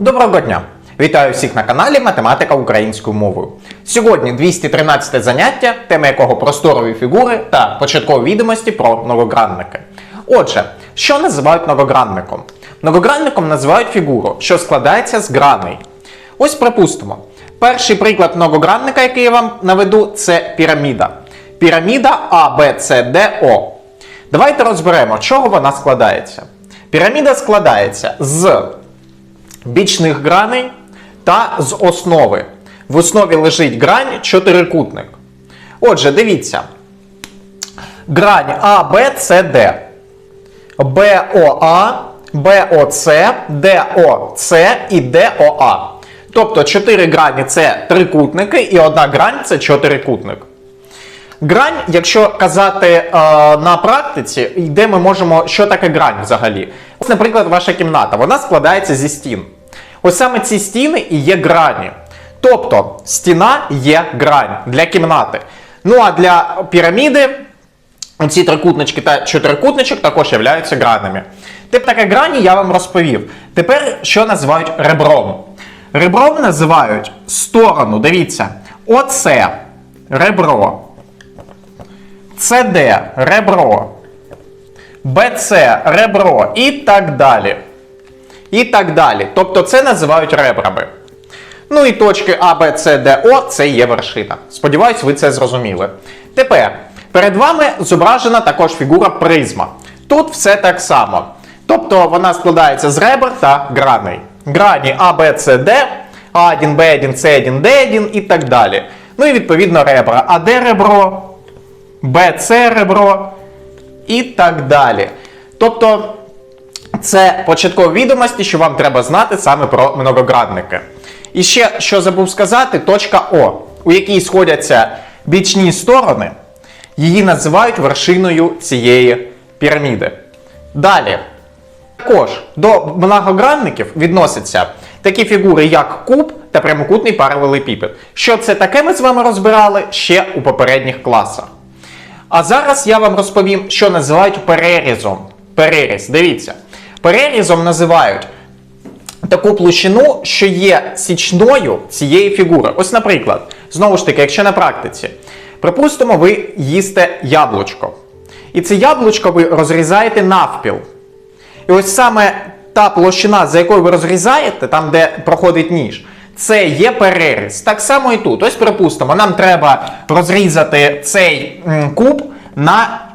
Доброго дня! Вітаю всіх на каналі Математика українською мовою. Сьогодні 213 заняття, тема якого просторові фігури та початкові відомості про многогранники. Отже, що називають многогранником? Многогранником називають фігуру, що складається з граней. Ось припустимо. Перший приклад многогранника, який я вам наведу, це піраміда. Піраміда А, Б, С, Д, О. Давайте розберемо, чого вона складається. Піраміда складається з бічних граней та з основи. В основі лежить грань чотирикутник. Отже, дивіться. Грань Д. БОА, БОЦ, ДОЦ і ДОА. Тобто 4 грані це трикутники, і одна грань це чотирикутник. Грань, якщо казати е, на практиці, де ми можемо, що таке грань взагалі? Ось, наприклад, ваша кімната, вона складається зі стін. Ось саме ці стіни і є грані. Тобто стіна є грань для кімнати. Ну а для піраміди ці трикутнички та чотирикутничок також являються гранями. Тип таке грані я вам розповів. Тепер що називають ребром? Ребром називають сторону, дивіться, оце ребро. CD ребро, BC ребро і так далі. І так далі. Тобто це називають ребрами. Ну і точки А, Б, С, Д, О це є вершина. Сподіваюсь, ви це зрозуміли. Тепер перед вами зображена також фігура призма. Тут все так само. Тобто вона складається з ребер та граней. Грані А, Б, С, Д, А1, Б1, С1, Д1 і так далі. Ну і відповідно ребра. А де ребро? БЦ ребро і так далі. Тобто, це початкові відомості, що вам треба знати саме про многоградники. І ще, що забув сказати, точка О, у якій сходяться бічні сторони, її називають вершиною цієї піраміди. Далі. Також до многогранників відносяться такі фігури, як куб та прямокутний паралелепіпед. Що це таке, ми з вами розбирали ще у попередніх класах. А зараз я вам розповім, що називають перерізом. Переріз, дивіться. Перерізом називають таку площину, що є січною цієї фігури. Ось, наприклад, знову ж таки, якщо на практиці, припустимо, ви їсте яблучко. І це яблучко ви розрізаєте навпіл. І ось саме та площина, за якою ви розрізаєте, там, де проходить ніж, це є переріз. Так само і тут. Ось припустимо, нам треба розрізати цей куб на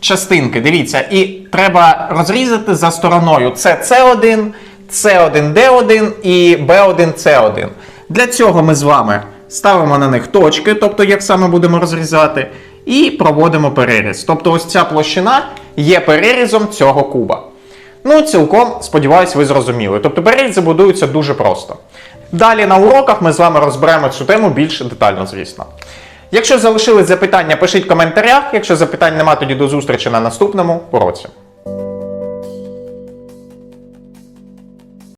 частинки. Дивіться, і треба розрізати за стороною. Це С1, С1, Д1 і Б1, С1. Для цього ми з вами ставимо на них точки, тобто як саме будемо розрізати, і проводимо переріз. Тобто ось ця площина є перерізом цього куба. Ну, цілком, сподіваюсь, ви зрозуміли. Тобто перерізи будуються дуже просто. Далі на уроках ми з вами розберемо цю тему більш детально, звісно. Якщо залишились запитання, пишіть в коментарях. Якщо запитань нема, тоді до зустрічі на наступному уроці.